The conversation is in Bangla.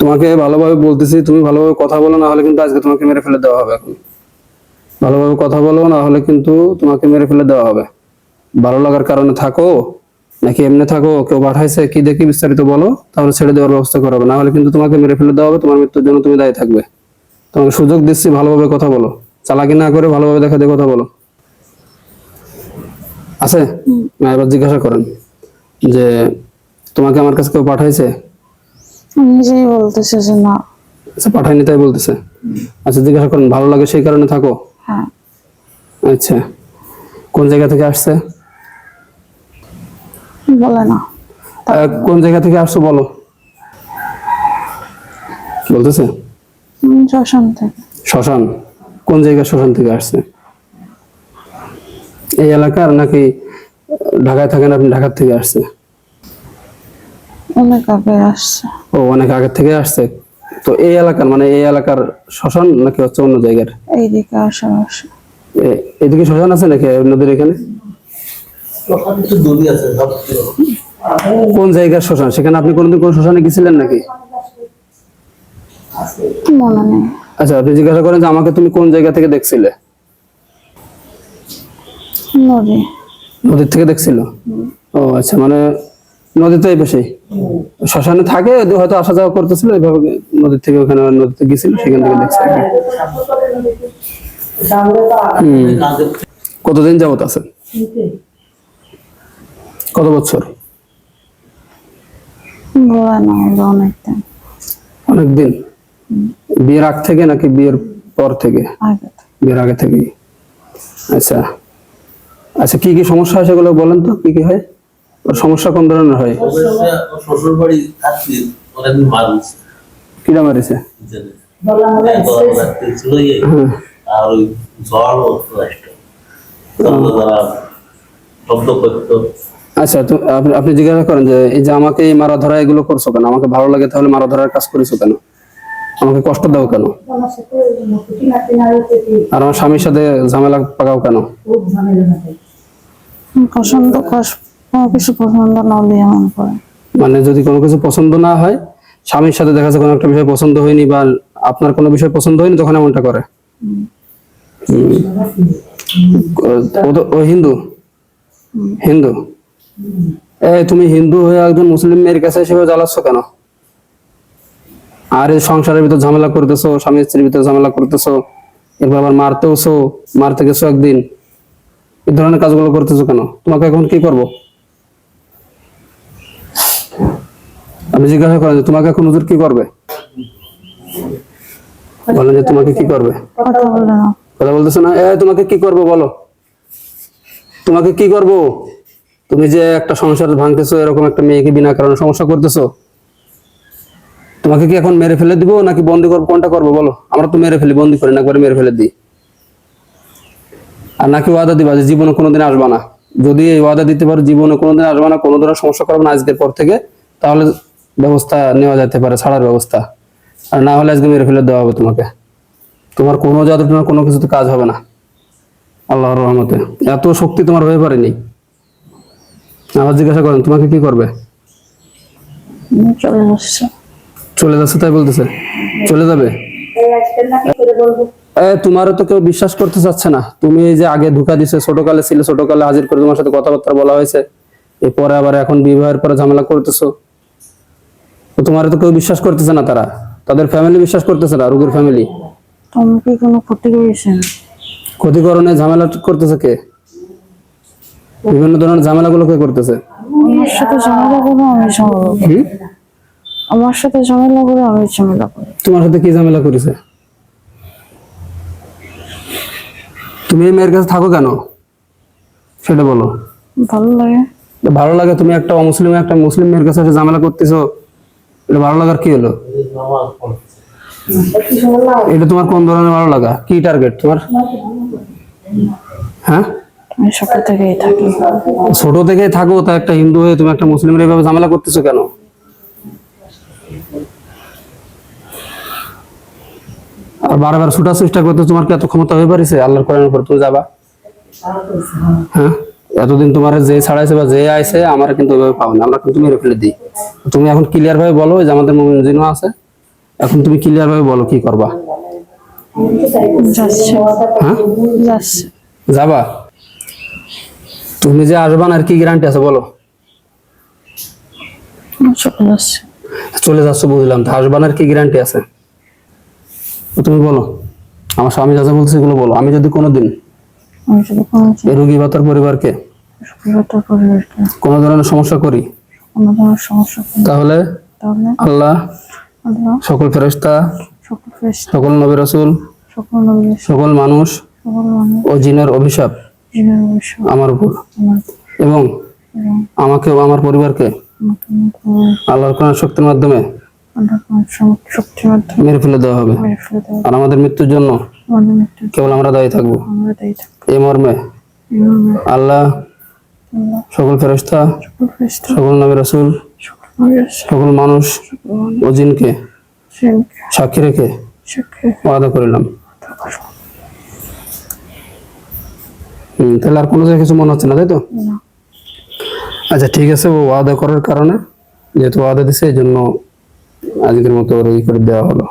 তোমাকে ভালোভাবে বলতেছি তুমি ভালোভাবে কথা বলো না হলে কিন্তু আজকে তোমাকে মেরে ফেলে দেওয়া হবে এখন। ভালোভাবে কথা বলো না হলে কিন্তু তোমাকে মেরে ফেলে দেওয়া হবে। ভালো লাগার কারণে থাকো নাকি এমনি থাকো কেউ পাঠাইছে কি দেখি বিস্তারিত বলো তাহলে ছেড়ে দেওয়ার ব্যবস্থা করা হবে। না হলে কিন্তু তোমাকে মেরে ফেলে দেওয়া হবে তোমার মৃত্যুর জন্য তুমি দায়ী থাকবে। তোমাকে সুযোগ দিচ্ছি ভালোভাবে কথা বলো। চালাকি না করে ভালোভাবে দেখা দিয়ে কথা বলো। আছে? এবার জিজ্ঞাসা করেন যে তোমাকে আমার কাছে কেউ পাঠাইছে? নিজেই বলতেছে যে না। আচ্ছা পাঠায়নি তাই বলতেছে? আচ্ছা জিজ্ঞাসা করেন ভালো লাগে সেই কারণে থাকো? হ্যাঁ। আচ্ছা কোন জায়গা থেকে আসছে? বলে না। কোন জায়গা থেকে আসছো বলো। বলতেছে? শ্মশান থেকে। শ্মশান। কোন জায়গা শ্মশান থেকে আসছে? এই এলাকার নাকি ঢাকায় থাকেন আপনি ঢাকার থেকে আসছে? অনেক আগে আসছে। ও অনেক আগের থেকে আসছে? তো এই এলাকার মানে এই এলাকার শ্মশান নাকি হচ্ছে অন্য জায়গার? এইদিকে এ- এদিকে শ্মশান আছে নাকি নদীর এখানে? কোন জায়গার শ্মশান? সেখানে আপনি কোনোদিন কোন শ্মশানে গেছিলেন নাকি? মনে নেই। আচ্ছা আপনি জিজ্ঞাসা করেন যে আমাকে তুমি কোন জায়গা থেকে দেখছিলে? নদী। নদীর থেকে দেখছিল? ও আচ্ছা মানে নদীতে এই বেশি? শ্মশানে থাকে হয়তো আসা যাওয়া করতেছিল নদীর থেকে ওখানে নদীতে গেছিল, সেখান থেকে দেখছে। কতদিন কত বছর? বিয়ের আগ থেকে নাকি বিয়ের পর থেকে? বিয়ের আগে থেকে আচ্ছা। আচ্ছা কি কি সমস্যা হয় সেগুলো বলেন তো, কি কি হয়? সমস্যা কোন ধরনের হয়? শ্বশুর বাড়ি কিরা মারিছে আর ওই শব্দ করতো। আচ্ছা তো আপনি আপনি জিজ্ঞাসা করেন যে এই যে আমাকে এই মারা ধরা এগুলো করছ কেন? আমাকে ভালো লাগে তাহলে মারা ধরার কাজ করেছ কেন? আমাকে কষ্ট দাও কেন? আর আমার স্বামীর সাথে ঝামেলা পাকাও কেন? পছন্দ কস- কোনো কিছু পছন্দ না হলে এমন করে। মানে যদি কোনো কিছু পছন্দ না হয় স্বামীর সাথে দেখা যাচ্ছে কোনো একটা বিষয় পছন্দ হয়নি বা আপনার কোনো বিষয় পছন্দ হয়নি তখন এমনটা করে। ও হিন্দু? হিন্দু? এই তুমি হিন্দু হয়ে একজন মুসলিম মেয়ের কাছে সেভাবে জ্বালাচ্ছ কেন? আর এই সংসারের ভিতর ঝামেলা করতেছো স্বামী স্ত্রীর ভিতর ঝামেলা করতেছো এরপর আবার মারতেওছো মারতে গেছো একদিন এই ধরনের কাজগুলো করতেছো কেন? তোমাকে এখন কি করব? আপনি জিজ্ঞাসা করেন যে তোমাকে এখন হুজুর কি করবে? বলেন যে তোমাকে কি করবে? কথা বলতেছো না? এ তোমাকে কি করব বলো? তোমাকে কি করব? তুমি যে একটা সংসার ভাঙতেছো এরকম একটা মেয়েকে বিনা কারণে সমস্যা করতেছো তোমাকে কি এখন মেরে ফেলে দিব নাকি বন্দি করব? কোনটা করব বলো? আমরা তো মেরে ফেলি বন্দি করি না একবারে মেরে ফেলে দিই। আর নাকি ওয়াদা দিবা যে জীবনে কোনোদিন আসবা না? যদি এই ওয়াদা দিতে পারো জীবনে কোনোদিন আসবা না কোনো ধরনের সমস্যা করবে না আজকের পর থেকে তাহলে ব্যবস্থা নেওয়া যেতে পারে ছাড়ার ব্যবস্থা। আর না হলে আজকে মেরে ফেলে দেওয়া হবে তোমাকে। তোমার কোনো যতটুকু কোনো কিছুতে কাজ হবে না। আল্লাহর রহমতে। এত শক্তি তোমার হয়ে পারেনি। আবার জিজ্ঞাসা করেন তোমাকে কি করবে? চলে যাচ্ছে তাই বলতেছে। চলে যাবে? এ তোমারও তো কেউ বিশ্বাস করতে চাচ্ছে না। তুমি এই যে আগে ধোকা দিছে ছোটকালে ছিল ছোটকালে হাজির করে তোমার সাথে কথাবার্তা বলা হয়েছে। এরপরে আবার এখন বিবাহের পরে ঝামেলা করতেছো। তো তোমার তো কেউ বিশ্বাস করতেছে না তারা। তাদের ফ্যামিলি বিশ্বাস করতেছে না রোগীর ফ্যামিলি তুমি কি কোনো ক্ষতি করেছেন ক্ষতিকরণে ঝামেলা করতেছে কে? বিভিন্ন ধরনের ঝামেলাগুলো কে করতেছে? আমার সাথে ঝামেলা করে আমি ঝামেলা করি। আমার সাথে ঝামেলা করে আমি ঝামেলা করি। তোমার সাথে কি ঝামেলা করেছে? তুমি এই মেয়ের কাছে থাকো কেন? সেটা বলো। ভালো লাগে। ভালো লাগে তুমি একটা অমুসলিম একটা মুসলিম মেয়ের কাছে ঝামেলা করতেছো। এটা ভালো লাগার কি হলো? এটা তোমার কোন ধরনের ভালো লাগা? কি টার্গেট তোমার? হ্যাঁ? ছোট থাকি। থেকে তা একটা হিন্দু হয়ে তুমি একটা মুসলিমের এইভাবে ঝামেলা করতেছো কেন? আর বারবার ছুটার চেষ্টা করতে তোমার কি এত ক্ষমতা হয়ে পারিছে আল্লাহর কোরআনের উপর তুমি যাবা? হ্যাঁ? এতদিন তোমার যে ছাড়াইছে বা যে আইছে আমার কিন্তু ওইভাবে পাও না। আমরা কিন্তু মেরে ফেলে দিই। তুমি এখন ক্লিয়ার ভাবে বলো যে আমাদের মোমিন জিনও আছে এখন তুমি ক্লিয়ার ভাবে বলো কি করবা? হ্যাঁ? যাবা? তুমি যে আসবা আর কি গ্যারান্টি আছে বলো? চলে যাচ্ছে। বুঝলাম তো আসবা আর কি গ্যারান্টি আছে? তুমি বলো আমার স্বামী যা যা বলছে এগুলো বলো। আমি যদি কোনোদিন রোগী বা তার পরিবারকে কোনো ধরনের সমস্যা করি? কোনো তাহলে আল্লাহ সকল ফেরস্তা সকল নবী রাসূল সকল মানুষ ও জিনের অভিশাপ। আমার উপর। এবং আমাকে ও আমার পরিবারকে। আল্লাহর কোরআন শক্তির মাধ্যমে আল্লাহ পাক শক্তির মাধ্যমে মেরে ফেলে দেওয়া হবে। আর আমাদের মৃত্যুর জন্য কেবল আমরা দায়ী থাকব। এই মর্মে আল্লাহ সকল ফেরেশতা সকল নবী রাসূল সকল মানুষ ও জিনকে সাক্ষী রেখে ওয়াদা করিলাম। তাহলে আর কোনো জায়গায় কিছু মনে হচ্ছে না তাই তো? আচ্ছা ঠিক আছে ও ওয়াদা করার কারণে যেহেতু ওয়াদা দিছে এই জন্য আজকের মতো ওর ই করে দেওয়া হলো।